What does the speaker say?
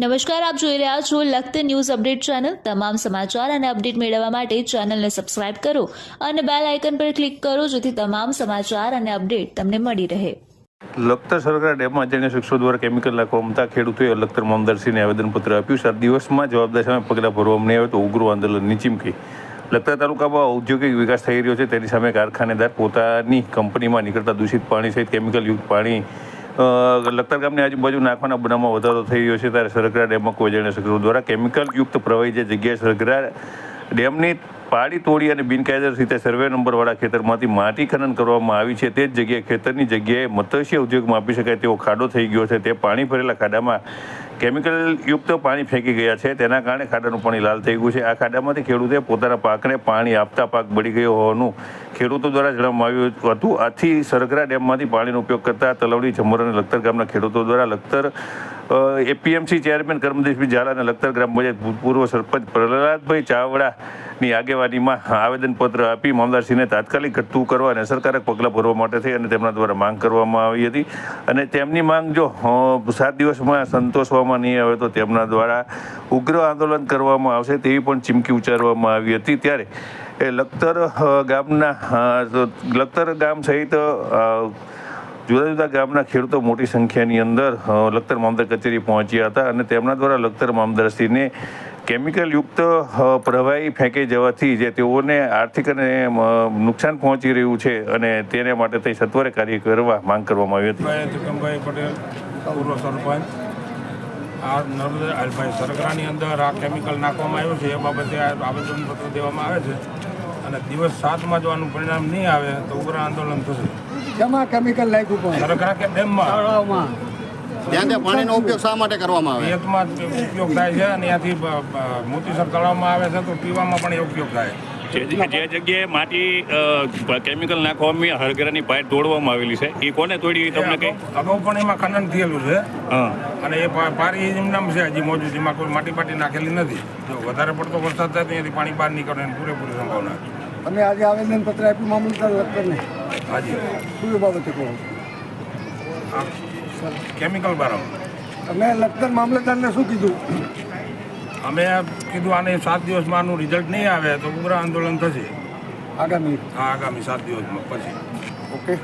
નમસ્કાર, આપ જોઈ રહ્યા છો લખત ન્યૂઝ અપડેટ ચેનલ. તમામ સમાચાર અને અપડેટ મેળવવા માટે ચેનલને સબસ્ક્રાઇબ કરો અને બેલ આઇકન પર ક્લિક કરો જેથી તમામ સમાચાર અને અપડેટ તમને મળી રહે. લખતર સરકાર ડેમમાં અજાણ્યા શખ્સો દ્વારા કેમિકલ નાખવા મમતા ખેડૂતોએ લખતર મામદારશ્રીને આવેદનપત્ર આપ્યું. સાત દિવસમાં જવાબદાર સામે પગલાં ભરવામાં નહીં આવે તો ઉગ્ર આંદોલનની ચીમકી. લખતર તાલુકામાં ઔદ્યોગિક વિકાસ થઈ રહ્યો છે. તેની સામે કારખાનેદાર પોતાની કંપનીમાં નીકળતા દૂષિત પાણી સહિત કેમિકલયુક્ત પાણી લખતર ગામની આજુબાજુ નાખવાના બનાવમાં વધારો થઈ રહ્યો છે ત્યારે સરગરા ડેમમાં કોઈ અજાણ્યા શખ્સો દ્વારા કેમિકલયુક્ત પ્રવાહી જે જગ્યાએ સરગરા ડેમની પાડી તોડી અને બિનકાયદેસર રીતે સર્વે નંબરવાળા ખેતરમાંથી માટી ખનન કરવામાં આવી છે. તે જ જગ્યાએ ખેતરની જગ્યાએ મત્સ્ય ઉદ્યોગમાં આપી શકાય તેવો ખાડો થઈ ગયો છે. તે પાણી ભરેલા ખાડામાં કેમિકલયુક્ત પાણી ફેંકી ગયા છે. તેના કારણે ખાડાનું પાણી લાલ થઈ ગયું છે. આ ખાડામાંથી ખેડૂતે પોતાના પાકને પાણી આપતા પાક બળી ગયો હોવાનું ખેડૂતો દ્વારા જણાવવામાં આવ્યું હતું. આથી સરગરા ડેમમાંથી પાણીનો ઉપયોગ કરતા તલવડી ઝમર અને લખતર ગામના ખેડૂતો દ્વારા લખતર એપીએમસી ચેરમેન કર્મદેશભાઈ ઝાલા અને લખતર ગ્રામ પંચાયત ભૂતપૂર્વ સરપંચ પ્રહલાદભાઈ ચાવડાની આગેવાનીમાં આવેદનપત્ર આપી મામદારસિંહને તાત્કાલિક ઘટતું કરવા અને અસરકારક પગલાં ભરવા માટે થઈ અને તેમના દ્વારા માંગ કરવામાં આવી હતી. અને તેમની માંગ જો સાત દિવસમાં સંતોષવામાં નહીં આવે તો તેમના દ્વારા ઉગ્ર આંદોલન કરવામાં આવશે તેવી પણ ચીમકી ઉચ્ચારવામાં આવી હતી. ત્યારે એ લખતર ગામના લખતર ગામ સહિત જુદા જુદા ગામના ખેડૂતો મોટી સંખ્યાની અંદર લખતર મામદાર કચેરી પહોંચ્યા હતા અને તેમના દ્વારા લખતર મામદારશ્રીને કેમિકલયુક્ત પ્રવાહી ફેંકી જવાથી જે તેઓને આર્થિક અને નુકસાન પહોંચી રહ્યું છે અને તેને માટે થઈ સત્વરે કાર્ય કરવા માંગ કરવામાં આવી હતી. ભાઈ પટેલ પૂર્વ સરપંચ. આ નર્મદા આ ભાઈ સરગરાની અંદર આ કેમિકલ નાખવામાં આવ્યું છે એ બાબતે આવેદન આવેદનપત્ર દેવામાં આવે છે. અને દિવસ સાતમાં જો આનું પરિણામ નહીં આવે તો ઉગ્ર આંદોલન થશે. કેમિકલ નાખ્યું પણ? સરગરા કે ડેમમાં? ત્યાં ત્યાં પાણીનો ઉપયોગ શા માટે કરવામાં આવે? પિયતમાં ઉપયોગ થાય છે અને ત્યાંથી મોતીસર તળાવમાં આવે છે તો પીવામાં પણ એ ઉપયોગ થાય. જે જે જગ્યાએ માટી કેમિકલ નાખવામાં હરગરાની પાઇપ તોડવામાં આવેલી છે એ કોને તોડી તમને કઈ? અગાઉ પણ એમાં ખનન થયેલું છે. હા. અને એ પા- પારી નામ છે હજી મોજૂદ એમાં કોઈ માટી પાટી નાખેલી નથી. જો વધારે પડતો વરસાદ થાય ત્યાંથી પાણી બહાર નીકળવાની પૂરેપૂરી સંભાવના. તમે આજે આવેદન પત્ર આપ્યું મામલતદાર લખતરને? હાજી. શું બાબતે કહો? કેમિકલ બારામાં તમે લખતર મામલતદારને શું કીધું? અમે કીધું આને સાત દિવસમાં આનું રિઝલ્ટ નહીં આવે તો ઉગ્ર આંદોલન થશે. આગામી. હા આગામી સાત દિવસમાં પછી. ઓકે.